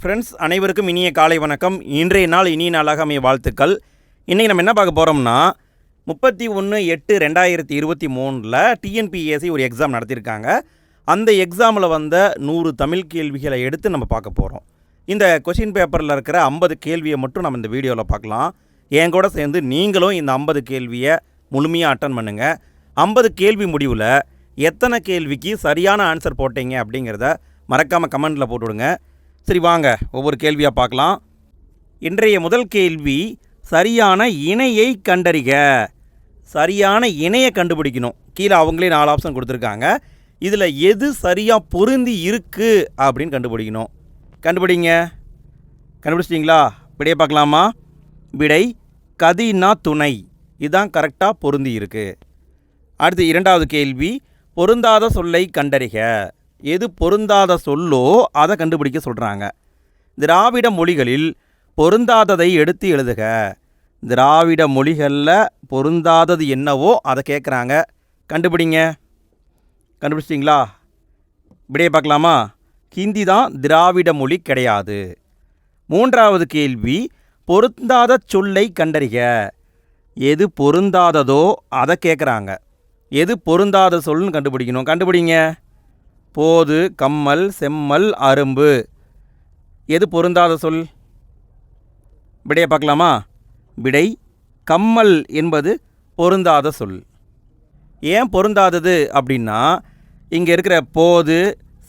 Friends அனைவருக்கும் இனிய காலை வணக்கம். இன்றைய நாள் இனிய நாளாக அமைய வாழ்த்துக்கள். இன்றைக்கி நம்ம என்ன பார்க்க போகிறோம்னா முப்பத்தி ஒன்று எட்டு ரெண்டாயிரத்தி இருபத்தி மூணில் டிஎன்பிஎஸ்சி ஒரு எக்ஸாம் நடத்தியிருக்காங்க அந்த எக்ஸாமில் வந்த நூறு தமிழ் கேள்விகளை எடுத்து நம்ம பார்க்க போகிறோம் இந்த கொஷின் பேப்பரில் இருக்கிற ஐம்பது கேள்வியை மட்டும் நம்ம இந்த வீடியோவில் பார்க்கலாம். என் கூட சேர்ந்து நீங்களும் இந்த ஐம்பது கேள்வியை முழுமையாக அட்டன் பண்ணுங்கள் ஐம்பது கேள்வி முடிவில் எத்தனை கேள்விக்கு சரியான ஆன்சர் போட்டீங்க அப்படிங்கிறத மறக்காமல் கமெண்ட்டில் போட்டுவிடுங்க. சரி வாங்க ஒவ்வொரு கேள்வியாக பார்க்கலாம். இன்றைய முதல் கேள்வி சரியான இணையை கண்டறிக. சரியான இணையை கண்டுபிடிக்கணும். கீழே அவங்களே நாலு ஆப்ஷன் கொடுத்துருக்காங்க. இதில் எது சரியாக பொருந்தி இருக்குது அப்படின்னு கண்டுபிடிக்கணும். கண்டுபிடிங்க. கண்டுபிடிச்சிட்டிங்களா? விடையை பார்க்கலாமா? விடை கதினா துணை. இதுதான் கரெக்டாக பொருந்தி இருக்குது அடுத்து இரண்டாவது கேள்வி பொருந்தாத சொல்லை கண்டறிக. எது பொருந்தாத சொல்லோ அதை கண்டுபிடிக்க சொல்கிறாங்க திராவிட மொழிகளில் பொருந்தாததை எடுத்து எழுதுக. திராவிட மொழிகளில் பொருந்தாதது என்னவோ அதை கேட்குறாங்க கண்டுபிடிங்க. கண்டுபிடிச்சிட்டிங்களா? இப்படியே பார்க்கலாமா? ஹிந்தி தான் திராவிட மொழி கிடையாது. மூன்றாவது கேள்வி பொருந்தாத சொல்லை கண்டறிக. எது பொருந்தாததோ அதை கேட்குறாங்க எது பொருந்தாத சொல்லுன்னு கண்டுபிடிக்கணும். கண்டுபிடிங்க. போது கம்மல் செம்மல் அரும்பு. எது பொருந்தாத சொல்? விடையை பார்க்கலாமா? விடை கம்மல் என்பது பொருந்தாத சொல். ஏன் பொருந்தாதது அப்படின்னா இங்கே இருக்கிற போது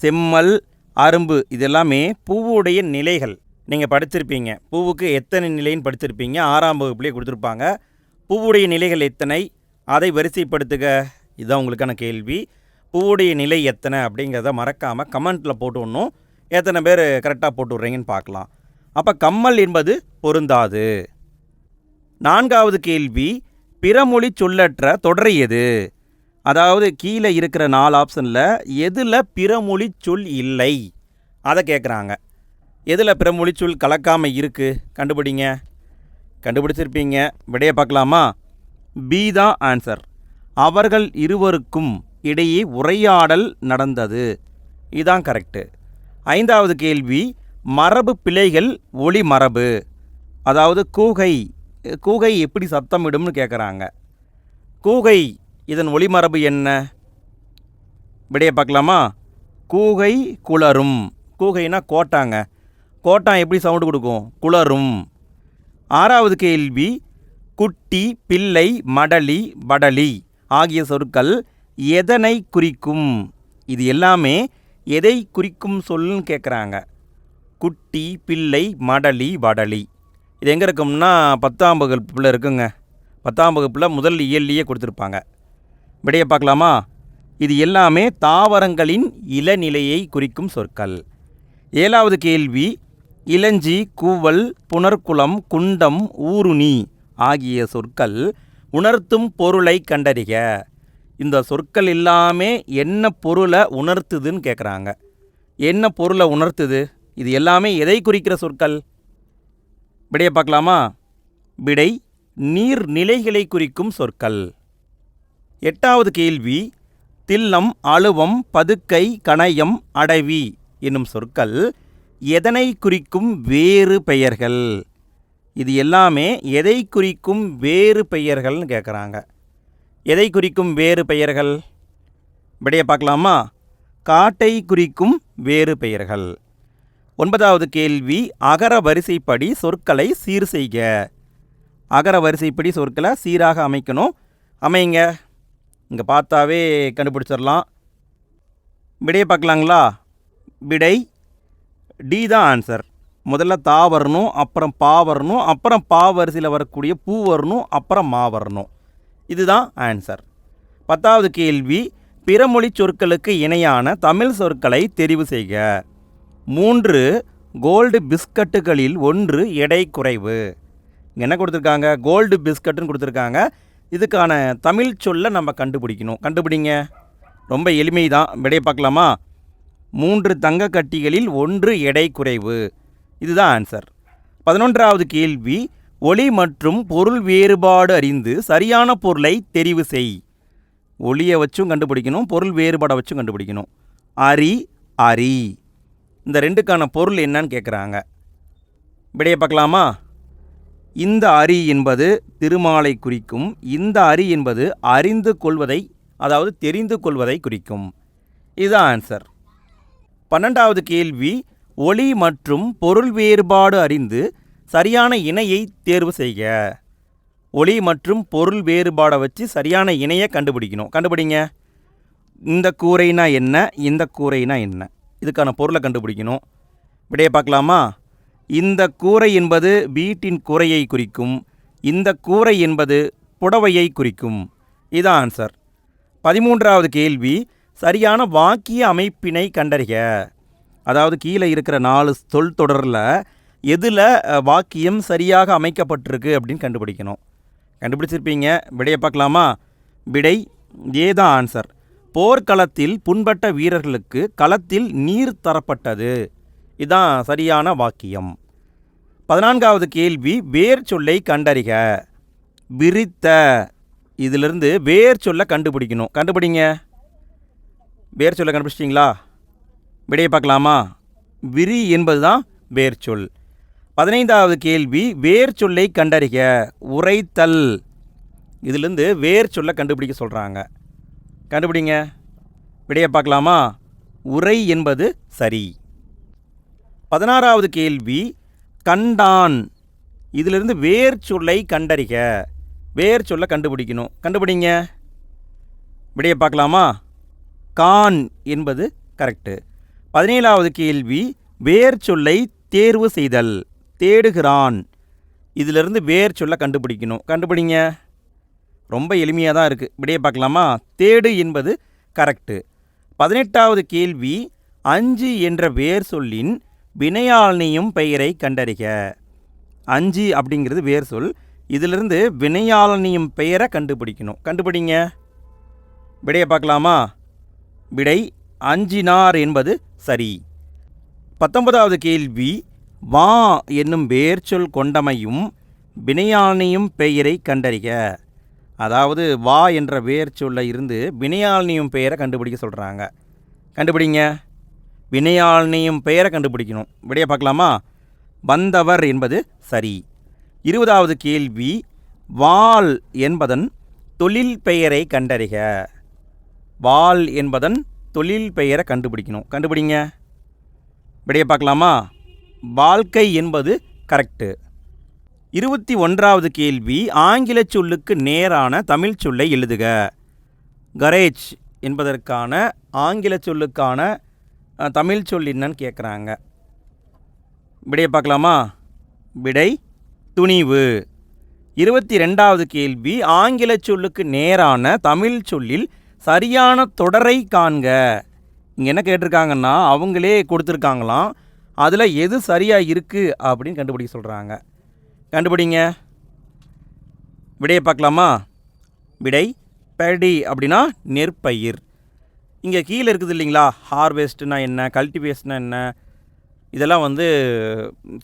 செம்மல் அரும்பு இதெல்லாமே பூவுடைய நிலைகள். நீங்கள் படிச்சிருப்பீங்க. பூவுக்கு எத்தனை நிலைன்னு படிச்சிருப்பீங்க. ஆறாம் வகுப்புலேயே கொடுத்துருப்பாங்க. பூவுடைய நிலைகள் எத்தனை? அதை வரிசைப்படுத்துக. இதுதான் உங்களுக்கான கேள்வி. பூவுடைய நிலை எத்தனை அப்படிங்கிறத மறக்காமல் கமெண்ட்டில் போட்டு விடணும் எத்தனை பேர் கரெக்டாக போட்டு விட்றீங்கன்னு பார்க்கலாம். அப்போ கம்மல் என்பது பொருந்தாது. நான்காவது கேள்வி பிறமொழி சொல்லற்ற தொடர் எது? அதாவது கீழே இருக்கிற நாலு ஆப்ஷனில் எதில் பிறமொழி சொல் இல்லை? அதை கேட்குறாங்க எதில் பிறமொழி சொல் கலக்காமல் இருக்குது கண்டுபிடிங்க. கண்டுபிடிச்சிருப்பீங்க. விடையை பார்க்கலாமா? பி தான் ஆன்சர் அவர்கள் இருவருக்கும் இடையே உரையாடல் நடந்தது. இதான் கரெக்டு ஐந்தாவது கேள்வி மரபு பிழைகள் ஒளி மரபு. அதாவது கூகை கூகை எப்படி சத்தமிடும்னு கேட்குறாங்க கூகை இதன் ஒளிமரபு என்ன? விடைய பார்க்கலாமா? கூகை குளரும் கூகைனா கோட்டாங்க. கோட்டான் எப்படி சவுண்டு கொடுக்கும்? குளரும் ஆறாவது கேள்வி குட்டி பிள்ளை மடலி வடலி ஆகிய சொற்கள் எதனை குறிக்கும்? இது எல்லாமே எதை குறிக்கும் சொல்லுன்னு கேட்குறாங்க குட்டி பிள்ளை மடலி வடலி. இது எங்கே இருக்கும்னா பத்தாம் வகுப்பில் இருக்குங்க. பத்தாம் வகுப்பில் முதல் இயல்லையே கொடுத்துருப்பாங்க. விடையை பார்க்கலாமா? இது எல்லாமே தாவரங்களின் இளநிலையை குறிக்கும் சொற்கள். ஏழாவது கேள்வி இளஞ்சி கூவல் புனர்குளம் குண்டம் ஊருணி ஆகிய சொற்கள் உணர்த்தும் பொருளை கண்டறிக. இந்த சொற்கள் எல்லாமே என்ன பொருளை உணர்த்துதுன்னு கேட்குறாங்க என்ன பொருளை உணர்த்துது? இது எல்லாமே எதை குறிக்கிற சொற்கள்? விடையை பார்க்கலாமா? விடை நீர் நிலைகளை குறிக்கும் சொற்கள். எட்டாவது கேள்வி தில்லம் அழுவம் பதுக்கை கணயம் அடவி என்னும் சொற்கள் எதனை குறிக்கும் வேறு பெயர்கள்? இது எல்லாமே எதை குறிக்கும் வேறு பெயர்கள்னு கேட்குறாங்க எதை குறிக்கும் வேறு பெயர்கள்? விடையை பார்க்கலாமா? காட்டை குறிக்கும் வேறு பெயர்கள். ஒன்பதாவது கேள்வி அகர வரிசைப்படி சொற்களை சீர் செய்க. அகர வரிசைப்படி சொற்களை சீராக அமைக்கணும். அமைங்க. இங்கே பார்த்தாவே கண்டுபிடிச்சிடலாம். விடையை பார்க்கலாங்களா? விடை டி தான் ஆன்சர். முதல்ல தா வரணும் அப்புறம் பா வரணும் அப்புறம் பா வரிசையில் வரக்கூடிய பூ வரணும் அப்புறம் மா வரணும். இதுதான் ஆன்சர். பத்தாவது கேள்வி பிறமொழி சொற்களுக்கு இணையான தமிழ் சொற்களை தெரிவு செய்க. மூன்று கோல்டு பிஸ்கட்டுகளில் ஒன்று எடை குறைவு. என்ன கொடுத்துருக்காங்க? கோல்டு பிஸ்கட்டுன்னு கொடுத்துருக்காங்க. இதுக்கான தமிழ் சொல்லை நம்ம கண்டுபிடிக்கணும். கண்டுபிடிங்க. ரொம்ப எளிமை தான் விடையை பார்க்கலாமா? மூன்று தங்க கட்டிகளில் ஒன்று எடை குறைவு. இதுதான் ஆன்சர். பதினொன்றாவது கேள்வி ஒளி மற்றும் பொருள் வேறுபாடு அறிந்து சரியான பொருளை தெரிவு செய். ஒளியை வச்சும் கண்டுபிடிக்கணும் பொருள் வேறுபாடை வச்சும் கண்டுபிடிக்கணும். அரி அரி. இந்த ரெண்டுக்கான பொருள் என்னன்னு கேட்குறாங்க விடையை பார்க்கலாமா? இந்த அரி என்பது திருமாலை குறிக்கும் இந்த அரி என்பது அறிந்து கொள்வதை அதாவது தெரிந்து கொள்வதை குறிக்கும். இதுதான் ஆன்சர் பன்னெண்டாவது கேள்வி ஒளி மற்றும் பொருள் வேறுபாடு அறிந்து சரியான இணையை தேர்வு செய்க. ஒளி மற்றும் பொருள் வேறுபாடை வச்சு சரியான இணையை கண்டுபிடிக்கணும். கண்டுபிடிங்க. இந்த கூரைனா என்ன? இந்த கூரைனா என்ன? இதுக்கான பொருளை கண்டுபிடிக்கணும். விடையை பார்க்கலாமா? இந்த கூரை என்பது வீட்டின் கூரையை குறிக்கும். இந்த கூரை என்பது புடவையை குறிக்கும். இதான் ஆன்சர் பதிமூன்றாவது கேள்வி. சரியான வாக்கிய அமைப்பினை கண்டறிக. அதாவது கீழே இருக்கிற நாலு சொல் தொடரில் எதில் வாக்கியம் சரியாக அமைக்கப்பட்டிருக்கு அப்படின்னு கண்டுபிடிக்கணும். கண்டுபிடிச்சிருப்பீங்க. விடையை பார்க்கலாமா? விடை ஏதான் ஆன்சர் போர்க்களத்தில் புண்பட்ட வீரர்களுக்கு களத்தில் நீர் தரப்பட்டது. இதுதான் சரியான வாக்கியம். பதினான்காவது கேள்வி வேர் சொல்லை கண்டறிக. விரித்த. இதிலிருந்து வேர் சொல்ல கண்டுபிடிக்கணும். கண்டுபிடிங்க. வேர் சொல்ல கண்டுபிடிச்சிட்டிங்களா? விடையை பார்க்கலாமா? விரி என்பது தான் வேர் சொல். பதினைந்தாவது கேள்வி வேர் சொல்லை கண்டறிக உரைத்தல். இதிலிருந்து வேர் சொல்ல கண்டுபிடிக்க சொல்கிறாங்க கண்டுபிடிங்க. விடையை பார்க்கலாமா? உரை என்பது சரி. பதினாறாவது கேள்வி கண்டான். இதிலிருந்து வேர் சொல்லை கண்டறிக. வேர் சொல்ல கண்டுபிடிக்கணும். கண்டுபிடிங்க. விடையை பார்க்கலாமா? கான் என்பது கரெக்டு பதினேழாவது கேள்வி வேர் சொல்லை தேர்வு செய்தல். தேடுகிறான். இதிலிருந்து வேர் சொல்ல கண்டுபிடிக்கணும். கண்டுபிடிங்க. ரொம்ப எளிமையாக தான் இருக்குது விடையை பார்க்கலாமா? தேடு என்பது கரெக்டு பதினெட்டாவது கேள்வி அஞ்சு என்ற வேர் சொல்லின் வினையாளனியும் பெயரை கண்டறிக. அஞ்சு அப்படிங்கிறது வேர் சொல். இதிலிருந்து வினையாளனியும் பெயரை கண்டுபிடிக்கணும். கண்டுபிடிங்க. விடையை பார்க்கலாமா? விடை அஞ்சினார் என்பது சரி. பத்தொன்பதாவது கேள்வி வா என்னும் வேர்ச்சொல் கொண்டமையும் வினையாளனியும் பெயரை கண்டறிக. அதாவது வா என்ற வேர்ச்சொல்ல இருந்து வினையாளனியும் பெயரை கண்டுபிடிக்க சொல்கிறாங்க கண்டுபிடிங்க. வினையாளனையும் பெயரை கண்டுபிடிக்கணும். விடைய பார்க்கலாமா? வந்தவர் என்பது சரி. இருபதாவது கேள்வி வாள் என்பதன் தொழில் பெயரை கண்டறிக. வாள் என்பதன் தொழில் பெயரை கண்டுபிடிக்கணும். கண்டுபிடிங்க. விடைய பார்க்கலாமா? வாழ்க்கை என்பது கரெக்டு இருபத்தி ஒன்றாவது கேள்வி ஆங்கில சொல்லுக்கு நேரான தமிழ் சொல்லை எழுதுக. கரேஜ் என்பதற்கான ஆங்கில சொல்லுக்கான தமிழ் சொல் என்னன்னு கேட்குறாங்க விடையை பார்க்கலாமா? விடை துணிவு. இருபத்தி ரெண்டாவது கேள்வி ஆங்கில சொல்லுக்கு நேரான தமிழ் சொல்லில் சரியான தொடரை காண்க. இங்கே என்ன கேட்டிருக்காங்கன்னா அவங்களே கொடுத்துருக்காங்களாம். அதில் எது சரியாக இருக்குது அப்படின்னு கண்டுபிடிக்க சொல்கிறாங்க கண்டுபிடிங்க. விடையை பார்க்கலாமா? விடை பெடி அப்படின்னா நெற்பயிர். இங்கே கீழே இருக்குது இல்லைங்களா? ஹார்வெஸ்ட்னா என்ன? கல்டிவேஷனா என்ன? இதெல்லாம் வந்து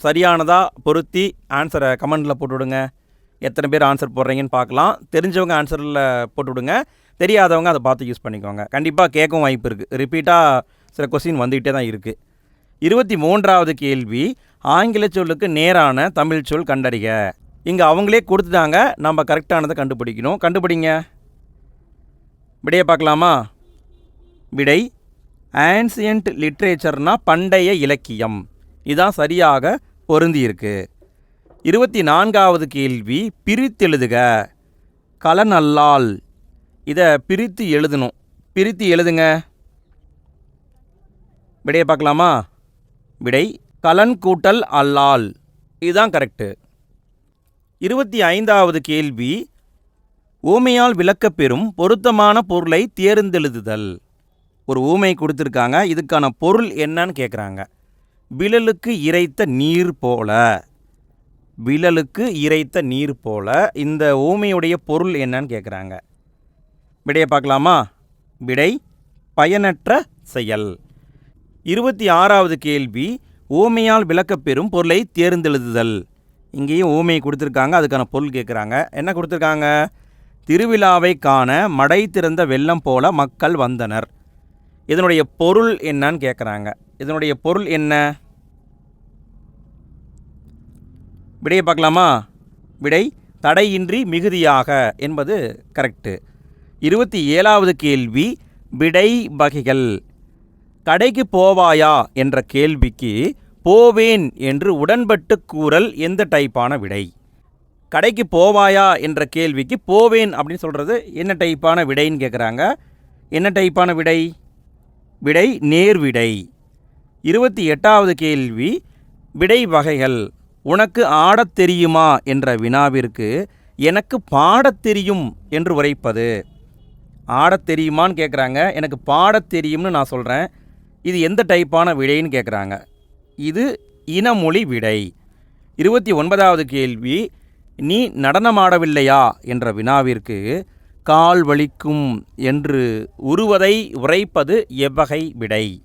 சரியானதாக பொருத்தி ஆன்சரை கமெண்டில் போட்டு விடுங்க எத்தனை பேர் ஆன்சர் போடுறீங்கன்னு பார்க்கலாம். தெரிஞ்சவங்க ஆன்சரில் போட்டு விடுங்க தெரியாதவங்க அதை பார்த்து யூஸ் பண்ணிக்கோங்க. கண்டிப்பாக கேட்கவும் வாய்ப்பு இருக்குது ரிப்பீட்டாக சில கொஸ்டின் வந்துக்கிட்டே தான் இருக்குது இருபத்தி மூன்றாவது கேள்வி ஆங்கில சொல்லுக்கு நேரான தமிழ் சொல் கண்டறிக. இங்கே அவங்களே கொடுத்துட்டாங்க நம்ம கரெக்டானதை கண்டுபிடிக்கணும். கண்டுபிடிங்க. விடையை பார்க்கலாமா? விடை ஆன்சியன்ட் லிட்ரேச்சர்னா பண்டைய இலக்கியம். இதான் சரியாக பொருந்தியிருக்கு. இருபத்தி நான்காவது கேள்வி பிரித்தெழுதுக கலனல்லால் இதை பிரித்து எழுதணும். பிரித்து எழுதுங்க. விடையை பார்க்கலாமா? விடை கலன் கூட்டல் அல்லால். இதுதான் கரெக்டு இருபத்தி ஐந்தாவது கேள்வி ஊமையால் விளக்கப்பெறும் பொருத்தமான பொருளை தேர்ந்தெழுதுதல். ஒரு ஊமை கொடுத்துருக்காங்க இதுக்கான பொருள் என்னன்னு கேட்குறாங்க விழலுக்கு இறைத்த நீர் போல. விழலுக்கு இறைத்த நீர் போல இந்த ஊமையுடைய பொருள் என்னன்னு கேட்குறாங்க விடையை பார்க்கலாமா? விடை பயனற்ற செயல். இருபத்தி ஆறாவது கேள்வி ஊமையால் விளக்கப்பெறும் பொருளை தேர்ந்தெழுதுதல். இங்கேயும் ஊமையை கொடுத்துருக்காங்க அதுக்கான பொருள் கேட்குறாங்க என்ன கொடுத்துருக்காங்க? திருவிழாவை காண மடை திறந்த வெள்ளம் போல மக்கள் வந்தனர். இதனுடைய பொருள் என்னன்னு கேட்குறாங்க இதனுடைய பொருள் என்ன? விடையை பார்க்கலாமா? விடை தடையின்றி மிகுதியாக என்பது கரெக்டு இருபத்தி ஏழாவது கேள்வி விடை வகைகள். கடைக்கு போவாயா? என்ற கேள்விக்கு போவேன் என்று உடன்பட்டு கூறல் எந்த டைப்பான விடை? கடைக்கு போவாயா? என்ற கேள்விக்கு போவேன் அப்படின்னு சொல்கிறது என்ன டைப்பான விடைன்னு கேட்குறாங்க என்ன டைப்பான விடை? விடை நேர்விடை இருபத்தி எட்டாவது கேள்வி விடை வகைகள் உனக்கு ஆடத் தெரியுமா? என்ற வினாவிற்கு எனக்கு பாடத் தெரியும் என்று உரைப்பது. ஆடத் தெரியுமான்னு கேட்குறாங்க எனக்கு பாடத் தெரியும்னு நான் சொல்கிறேன் இது எந்த டைப்பான விடைன்னு கேட்குறாங்க இது இனமொழி விடை. இருபத்தி ஒன்பதாவது கேள்வி நீ நடனமாடவில்லையா? என்ற வினாவிற்கு கால் வலிக்கும் என்று உருவதை உரைப்பது எவ்வகை விடை.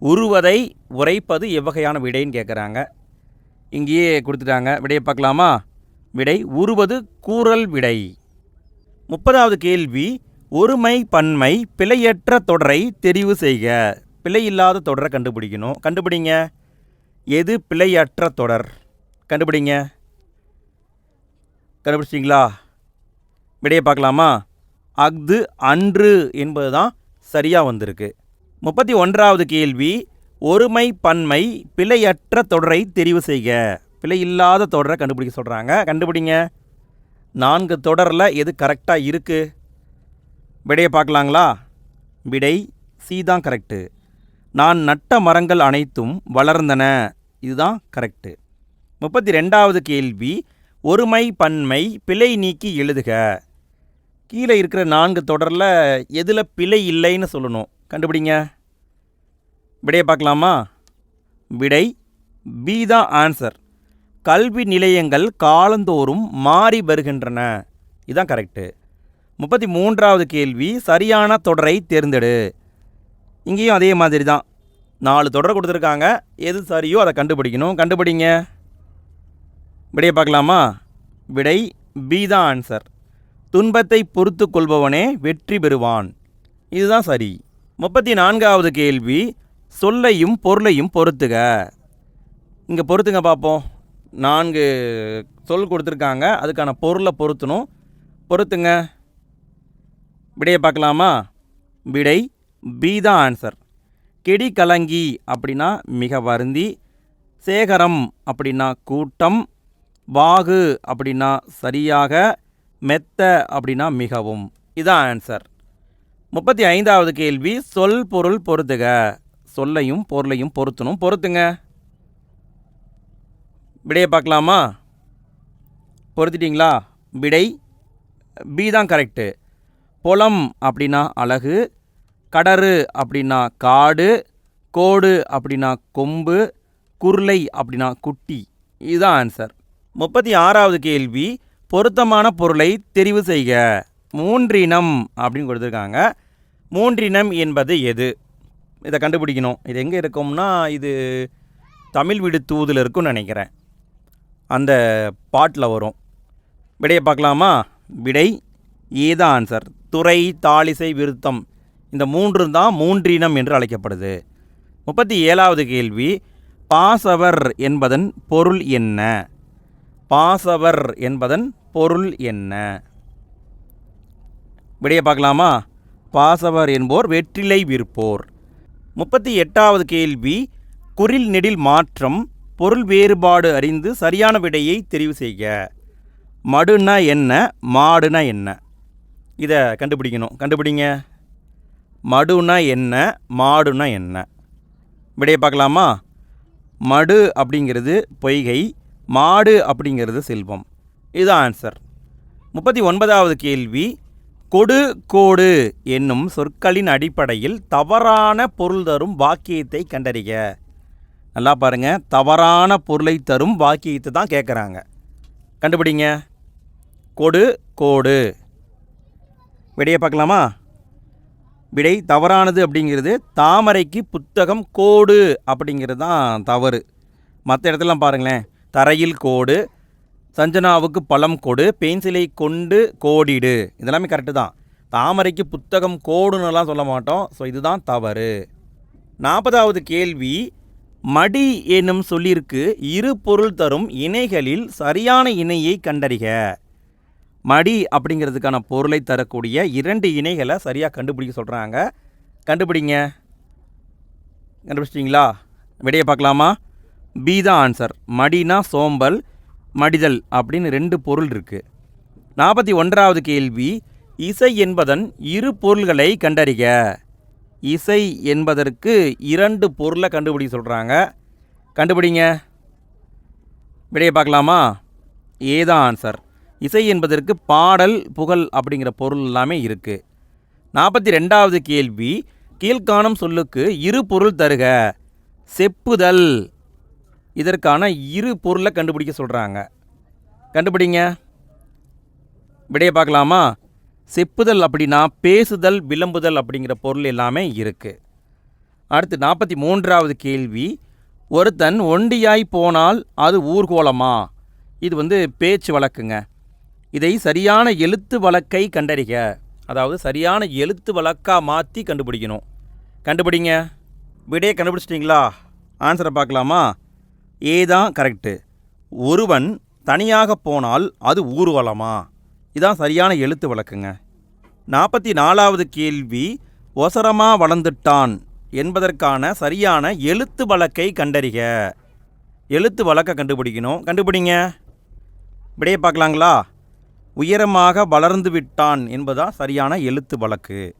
உருவதை உரைப்பது எவ்வகையான விடைன்னு கேட்குறாங்க இங்கேயே கொடுத்துட்டாங்க. விடையை பார்க்கலாமா? விடை உருவது கூறல் விடை. முப்பதாவது கேள்வி ஒருமை பன்மை பிழையற்ற தொடரை தெரிவு செய்க. பிழை இல்லாத தொடரை கண்டுபிடிக்கணும். கண்டுபிடிங்க. எது பிழையற்ற தொடர்? கண்டுபிடிங்க. கண்டுபிடிச்சிங்களா விடையை பார்க்கலாமா? அஃது அன்று என்பது தான் சரியாக வந்திருக்கு. முப்பத்தி ஒன்றாவது கேள்வி ஒருமை பன்மை பிழையற்ற தொடரை தெரிவு செய்க. பிழை இல்லாத தொடரை கண்டுபிடிக்க சொல்கிறாங்க கண்டுபிடிங்க. நான்கு தொடரில் எது கரெக்டாக இருக்குது விடையை பார்க்கலாங்களா? விடை சி தான் கரெக்டு நான் நட்ட மரங்கள் அனைத்தும் வளர்ந்தன. இதுதான் கரெக்டு முப்பத்தி ரெண்டாவது கேள்வி ஒருமை பன்மை பிழை நீக்கி எழுதுக. கீழே இருக்கிற நான்கு தொடரில் எதில் பிழை இல்லைன்னு சொல்லணும். கண்டுபிடிங்க. விடையை பார்க்கலாமா? விடை பி தான் ஆன்சர் கல்வி நிலையங்கள் காலந்தோறும் மாறி வருகின்றன. இதுதான் கரெக்டு முப்பத்தி மூன்றாவது கேள்வி சரியான தொடரை தேர்ந்தெடு. இங்கேயும் அதே மாதிரி தான். நாலு தொடர் கொடுத்துருக்காங்க. எது சரியோ அதை கண்டுபிடிக்கணும். கண்டுபிடிங்க. விடையை பார்க்கலாமா? விடை பி தான் ஆன்சர் துன்பத்தை பொறுத்து கொள்பவனே வெற்றி பெறுவான். இதுதான் சரி. முப்பத்தி நான்காவது கேள்வி. சொல்லையும் பொருளையும் பொறுத்துக. இங்கே பொறுத்துங்க பார்ப்போம். நான்கு சொல் கொடுத்துருக்காங்க. அதுக்கான பொருளை பொருத்தணும். பொறுத்துங்க. விடையை பார்க்கலாமா? விடை பி தான் ஆன்சர் கெடி கலங்கி அப்படின்னா மிக வருந்தி சேகரம் அப்படின்னா கூட்டம் வாகு அப்படின்னா சரியாக மெத்த அப்படின்னா மிகவும். இதான் ஆன்சர் முப்பத்தி ஐந்தாவது கேள்வி சொல் பொருள் பொறுத்துக சொல்லையும் பொருளையும் பொருத்தணும் பொறுத்துங்க விடையை பார்க்கலாமா? பொருத்திட்டிங்களா? விடை பி தான் கரெக்டு புலம் அப்படின்னா அழகு கடறு அப்படின்னா காடு கோடு அப்படின்னா கொம்பு குருளை அப்படின்னா குட்டி. இதுதான் ஆன்சர் முப்பத்தி ஆறாவது கேள்வி பொருத்தமான பொருளை தெரிவு செய்க. மூன்றினம் அப்படின்னு கொடுத்துருக்காங்க. மூன்றினம் என்பது எது? இதை கண்டுபிடிக்கணும். இது எங்கே இருக்கும்னா இது தமிழ் வீடு தூதில் இருக்கும்னு நினைக்கிறேன். அந்த பாட்டில் வரும். விடையை பார்க்கலாமா? விடை ஏதான் ஆன்சர் துறை தாளிசை விருத்தம். இந்த மூன்று தான் மூன்றினம் என்று அழைக்கப்படுது. முப்பத்தி ஏழாவது கேள்வி பாசவர் என்பதன் பொருள் என்ன? பாசவர் என்பதன் பொருள் என்ன? விடையை பார்க்கலாமா? பாசவர் என்போர் வெற்றிலை விற்போர். முப்பத்தி எட்டாவது கேள்வி குறில் நெடில் மாற்றம் பொருள் வேறுபாடு அறிந்து சரியான விடையை தெரிவு செய்க. மடுனா என்ன மாடுனா என்ன? இதை கண்டுபிடிக்கணும். கண்டுபிடிங்க. மடுனா என்ன மாடுனா என்ன? விடையை பார்க்கலாமா? மடு அப்படிங்கிறது பொய்கை மாடு அப்படிங்கிறது செல்வம். இதுதான் ஆன்சர் முப்பத்தி ஒன்பதாவது கேள்வி கொடு கோடு என்னும் சொற்களின் அடிப்படையில் தவறான பொருள் தரும் வாக்கியத்தை கண்டறிக. நல்லா பாருங்க தவறான பொருளை தரும் வாக்கியத்தை தான் கேட்குறாங்க. கண்டுபிடிங்க. கொடு கோடு. விடையை பார்க்கலாமா? விடை தவறானது அப்படிங்கிறது தாமரைக்கு புத்தகம் கோடு அப்படிங்கிறது தான் தவறு. மற்ற இடத்துலலாம் பாருங்களேன் தரையில் கோடு சஞ்சனாவுக்கு பழம் கொடு பென்சிலை கொண்டு கோடிடு. இதெல்லாமே கரெக்டு தான். தாமரைக்கு புத்தகம் கோடுன்னுலாம் சொல்ல மாட்டோம். ஸோ இதுதான் தவறு. நாற்பதாவது கேள்வி மடி என்னும் சொல்லிற்கு இரு பொருள் தரும் இணைகளில் சரியான இணையை கண்டறிக. மடி அப்படிங்கிறதுக்கான பொருளை தரக்கூடிய இரண்டு இணைகளை சரியாக கண்டுபிடிக்க சொல்கிறாங்க கண்டுபிடிங்க. கண்டுபிடிச்சிட்டிங்களா? விடையை பார்க்கலாமா? பி தான் ஆன்சர் மடினா சோம்பல் மடிதல் அப்படின்னு ரெண்டு பொருள் இருக்குது நாற்பத்தி ஒன்றாவது கேள்வி இசை என்பதன் இரு பொருள்களை கண்டறிக. இசை என்பதற்கு இரண்டு பொருளை கண்டுபிடிக்க சொல்கிறாங்க கண்டுபிடிங்க. விடையை பார்க்கலாமா? ஏதான் ஆன்சர் இசை என்பதற்கு பாடல் புகழ் அப்படிங்கிற பொருள் எல்லாமே இருக்குது நாற்பத்தி ரெண்டாவது கேள்வி கீழ்காணும் சொல்லுக்கு இரு பொருள் தருக. செப்புதல். இதற்கான இரு பொருளை கண்டுபிடிக்க சொல்கிறாங்க கண்டுபிடிங்க. விடையை பார்க்கலாமா? செப்புதல் அப்படின்னா பேசுதல் விளம்புதல் அப்படிங்கிற பொருள் எல்லாமே இருக்குது அடுத்து நாற்பத்தி மூன்றாவது கேள்வி ஒருத்தன் ஒண்டியாய் போனால் அது ஊர்கோலமா இது வந்து பேச்சு வழக்குங்க. இதை சரியான எழுத்து வழக்கை கண்டறிக. அதாவது சரியான எழுத்து வழக்காக மாற்றி கண்டுபிடிக்கணும். கண்டுபிடிங்க. விடையை கண்டுபிடிச்சிட்டிங்களா? ஆன்சரை பார்க்கலாமா? ஏ தான் கரெக்டு ஒருவன் தனியாக போனால் அது ஊர்வலமா? இதான் சரியான எழுத்து வழக்குங்க. நாற்பத்தி நாலாவது கேள்வி ஒசரமாக வளர்ந்துட்டான் என்பதற்கான சரியான எழுத்து வழக்கை கண்டறிக. எழுத்து வழக்கை கண்டுபிடிக்கணும். கண்டுபிடிங்க. விடையை பார்க்கலாங்களா? உயரமாக வளர்ந்து விட்டான் என்பதா சரியான எழுத்து வழக்கு.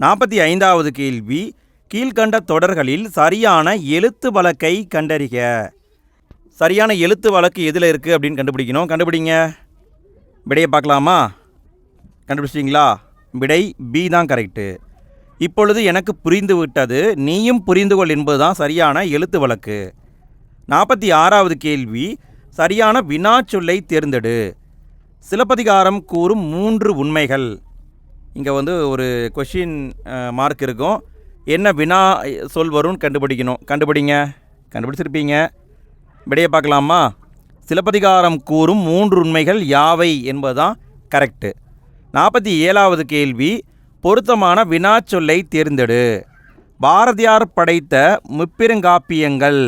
நாற்பத்தி ஐந்தாவது கேள்வி கீழ்கண்ட தொடர்களில் சரியான எழுத்து வழக்கை கண்டறிக. சரியான எழுத்து வழக்கு எதில் இருக்குது அப்படின்னு கண்டுபிடிக்கணும். கண்டுபிடிங்க. விடையை பார்க்கலாமா? கண்டுபிடிச்சிட்டிங்களா? விடை பி தான் கரெக்டு இப்பொழுது எனக்கு புரிந்து விட்டது. நீயும் புரிந்து கொள் என்பதுதான் சரியான எழுத்து வழக்கு. நாற்பத்தி ஆறாவது கேள்வி சரியான வினாச்சொல்லை தேர்ந்தெடு. சிலப்பதிகாரம் கூறும் மூன்று உண்மைகள். இங்கே வந்து ஒரு கொஷின் மார்க் இருக்கும். என்ன வினா சொல் வரும்னு கண்டுபிடிக்கணும். கண்டுபிடிங்க. கண்டுபிடிச்சிருப்பீங்க. விடையை பார்க்கலாமா? சிலப்பதிகாரம் கூறும் மூன்று உண்மைகள் யாவை என்பதுதான் கரெக்டு நாற்பத்தி ஏழாவது கேள்வி பொருத்தமான வினாச்சொல்லை தேர்ந்தெடு. பாரதியார் படைத்த முப்பெருங்காப்பியங்கள்.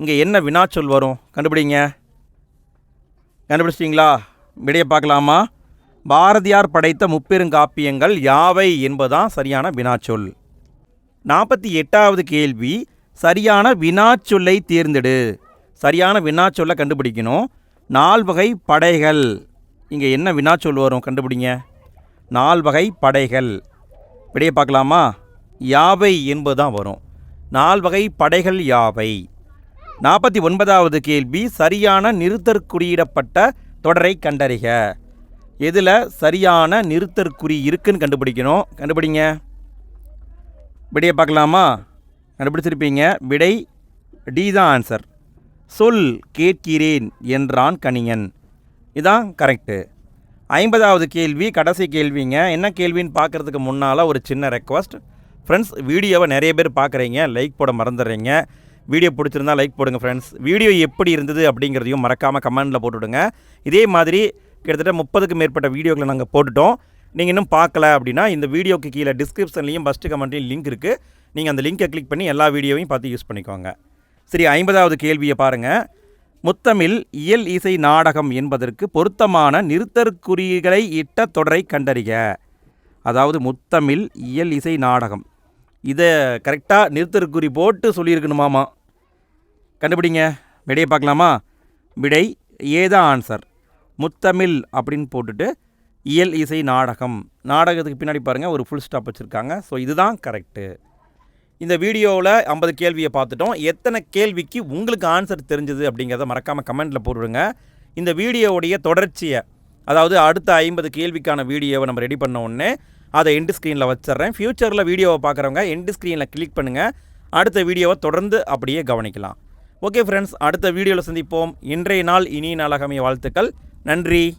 இங்கே என்ன வினாச்சொல் வரும்? கண்டுபிடிங்க. கண்டுபிடிச்சிட்டிங்களா? விடையை பார்க்கலாமா பாரதியார் படைத்த முப்பெருங்காப்பியங்கள் யாவை என்பதுதான் சரியான வினாச்சொல். நாற்பத்தி எட்டாவது கேள்வி சரியான வினாச்சொல்லை தேர்ந்தெடு. சரியான வினாச்சொல்லை கண்டுபிடிக்கணும். நால்வகை படைகள். இங்கே என்ன வினாச்சொல் வரும் கண்டுபிடிங்க. நால்வகை படைகள். விடைய பார்க்கலாமா யாவை என்பது தான் வரும் நால்வகை படைகள் யாவை? நாற்பத்தி ஒன்பதாவது கேள்வி சரியான நிறுத்தற்குறியிடப்பட்ட தொடரை கண்டறிக. எதில் சரியான நிறுத்தற்குறி இருக்குன்னு கண்டுபிடிக்கணும். கண்டுபிடிங்க. விடையை பார்க்கலாமா? கண்டுபிடிச்சிருப்பீங்க. விடை டி தான் ஆன்சர் சொல் கேட்கிறேன் என்றான் கணியன் இதான் கரெக்டு ஐம்பதாவது கேள்வி கடைசி கேள்விங்க. என்ன கேள்வின்னு பார்க்குறதுக்கு முன்னால் ஒரு சின்ன ரெக்வஸ்ட் ஃப்ரெண்ட்ஸ் வீடியோவை நிறைய பேர் பார்க்குறீங்க. லைக் போட மறந்துடுறீங்க. வீடியோ பிடிச்சிருந்தா லைக் போடுங்க ஃப்ரெண்ட்ஸ் வீடியோ எப்படி இருந்தது அப்படிங்கிறதையும் மறக்காமல் கமெண்ட்டில் போட்டுவிடுங்க இதே மாதிரி கிட்டத்தட்ட முப்பதுக்கு மேற்பட்ட வீடியோக்களை நாங்கள் போட்டுட்டோம். நீங்கள் இன்னும் பார்க்கல அப்படின்னா இந்த வீடியோக்கு கீழே டிஸ்கிரிப்ஷன்லையும் ஃபஸ்ட்டு கமெண்ட்லையும் லிங்க் இருக்குது நீங்கள் அந்த லிங்கை கிளிக் பண்ணி எல்லா வீடியோவையும் பார்த்து யூஸ் பண்ணிக்கோங்க. சரி ஐம்பதாவது கேள்வியை பாருங்கள் முத்தமிழ் இயல் இசை நாடகம் என்பதற்கு பொருத்தமான நிறுத்தற்குறிகளை இட்ட தொடரை கண்டறிக. அதாவது முத்தமிழ் இயல் இசை நாடகம். இதை கரெக்டாக நிறுத்தற்குறி போட்டு சொல்லியிருக்கணுமாமா? கண்டுபிடிங்க. விடையை பார்க்கலாமா? விடை ஏதான் ஆன்சர் முத்தமிழ் அப்படின்னு போட்டுட்டு இயல் இசை நாடகம். நாடகத்துக்கு பின்னாடி பாருங்கள் ஒரு ஃபுல் ஸ்டாப் வச்சுருக்காங்க. ஸோ இதுதான் கரெக்டு இந்த வீடியோவில் ஐம்பது கேள்வியை பார்த்துட்டோம். எத்தனை கேள்விக்கு உங்களுக்கு ஆன்சர் தெரிஞ்சது அப்படிங்கிறத மறக்காமல் கமெண்ட்டில் போட்டுவிடுங்க இந்த வீடியோவுடைய தொடர்ச்சியை அதாவது அடுத்த ஐம்பது கேள்விக்கான வீடியோவை நம்ம ரெடி பண்ண உடனே அதை எண்டு ஸ்க்ரீனில் வச்சிட்றேன். ஃப்யூச்சரில் வீடியோவை பார்க்குறவங்க எண்டு ஸ்க்ரீனில் கிளிக் பண்ணுங்கள் அடுத்த வீடியோவை தொடர்ந்து அப்படியே கவனிக்கலாம். ஓகே ஃப்ரெண்ட்ஸ் அடுத்த வீடியோவில் சந்திப்போம். இன்றைய நாள் இனிய நாளாகமைய வாழ்த்துக்கள். நன்றி.